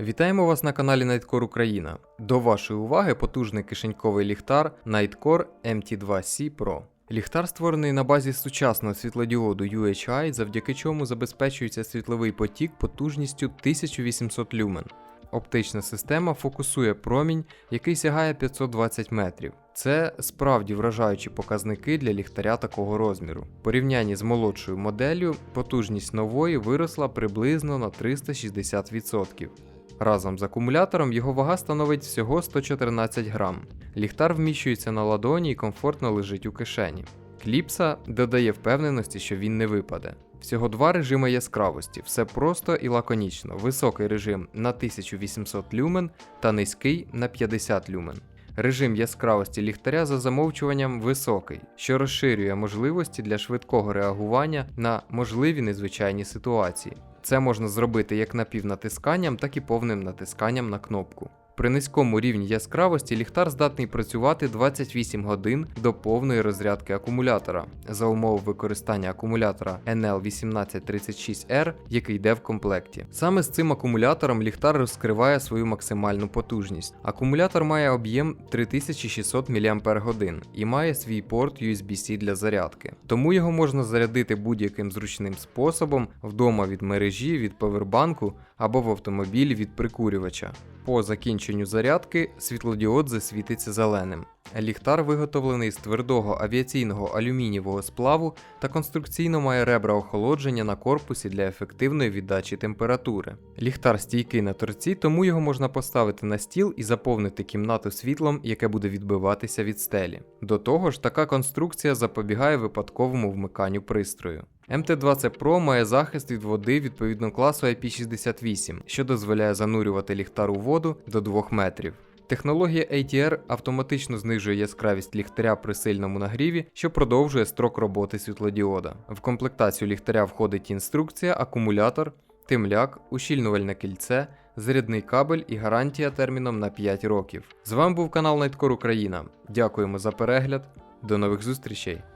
Вітаємо вас на каналі Nightcore Україна. До вашої уваги потужний кишеньковий ліхтар Nightcore MT2C Pro. Ліхтар створений на базі сучасного світлодіоду UHI, завдяки чому забезпечується світловий потік потужністю 1800 люмен. Оптична система фокусує промінь, який сягає 520 метрів. Це справді вражаючі показники для ліхтаря такого розміру. В порівнянні з молодшою моделлю потужність нової виросла приблизно на 360%. Разом з акумулятором його вага становить всього 114 грам. Ліхтар вміщується на ладоні і комфортно лежить у кишені. Кліпса додає впевненості, що він не випаде. Всього два режими яскравості, все просто і лаконічно. Високий режим на 1800 люмен та низький на 50 люмен. Режим яскравості ліхтаря за замовчуванням високий, що розширює можливості для швидкого реагування на можливі незвичайні ситуації. Це можна зробити як напівнатисканням, так і повним натисканням на кнопку. При низькому рівні яскравості ліхтар здатний працювати 28 годин до повної розрядки акумулятора за умови використання акумулятора NL1836R, який йде в комплекті. Саме з цим акумулятором ліхтар розкриває свою максимальну потужність. Акумулятор має об'єм 3600 мАч і має свій порт USB-C для зарядки. Тому його можна зарядити будь-яким зручним способом вдома від мережі, від повербанку або в автомобілі від прикурювача. По закінченню зарядки світлодіод засвітиться зеленим. Ліхтар виготовлений з твердого авіаційного алюмінієвого сплаву та конструкційно має ребра охолодження на корпусі для ефективної віддачі температури. Ліхтар стійкий на торці, тому його можна поставити на стіл і заповнити кімнату світлом, яке буде відбиватися від стелі. До того ж, така конструкція запобігає випадковому вмиканню пристрою. МТ-20 Pro має захист від води відповідно класу IP68, що дозволяє занурювати ліхтар у воду до 2 метрів. Технологія ATR автоматично знижує яскравість ліхтаря при сильному нагріві, що продовжує строк роботи світлодіода. В комплектацію ліхтаря входить інструкція, акумулятор, темляк, ущільнувальне кільце, зарядний кабель і гарантія терміном на 5 років. З вами був канал Найткор Україна. Дякуємо за перегляд. До нових зустрічей!